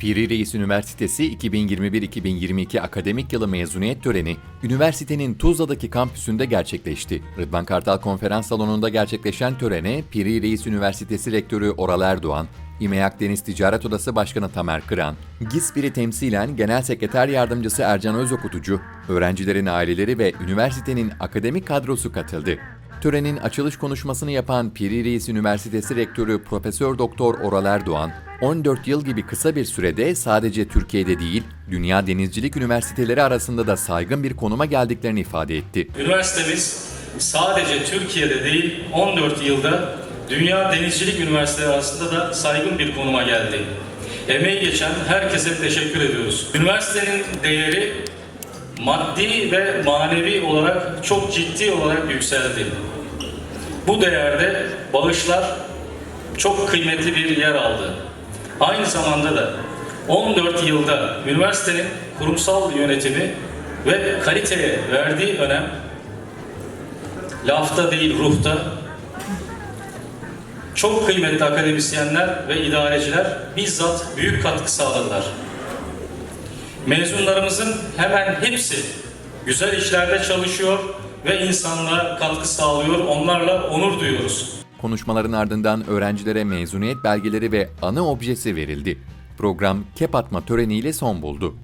Piri Reis Üniversitesi 2021-2022 akademik yılı mezuniyet töreni, üniversitenin Tuzla'daki kampüsünde gerçekleşti. Rıdvan Kartal Konferans Salonu'nda gerçekleşen törene Piri Reis Üniversitesi Rektörü Oral Erdoğan, İMEAK Deniz Ticaret Odası Başkanı Tamer Kıran, GİSPİR'i temsilen Genel Sekreter Yardımcısı Ercan Özokutucu, öğrencilerin aileleri ve üniversitenin akademik kadrosu katıldı. Törenin açılış konuşmasını yapan Piri Reis Üniversitesi Rektörü Profesör Doktor Oral Erdoğan, 14 yıl gibi kısa bir sürede sadece Türkiye'de değil, dünya denizcilik üniversiteleri arasında da saygın bir konuma geldiklerini ifade etti. Üniversitemiz sadece Türkiye'de değil 14 yılda Dünya Denizcilik Üniversiteleri arasında da saygın bir konuma geldi. Emeği geçen herkese teşekkür ediyoruz. Üniversitenin değeri maddi ve manevi olarak çok ciddi olarak yükseldi. Bu değerde bağışlar çok kıymetli bir yer aldı. Aynı zamanda da 14 yılda üniversitenin kurumsal yönetimi ve kaliteye verdiği önem lafta değil ruhta çok kıymetli akademisyenler ve idareciler bizzat büyük katkı sağladılar. Mezunlarımızın hemen hepsi güzel işlerde çalışıyor ve insanlığa katkı sağlıyor. Onlarla onur duyuyoruz. Konuşmaların ardından öğrencilere mezuniyet belgeleri ve anı objesi verildi. Program kep atma töreniyle son buldu.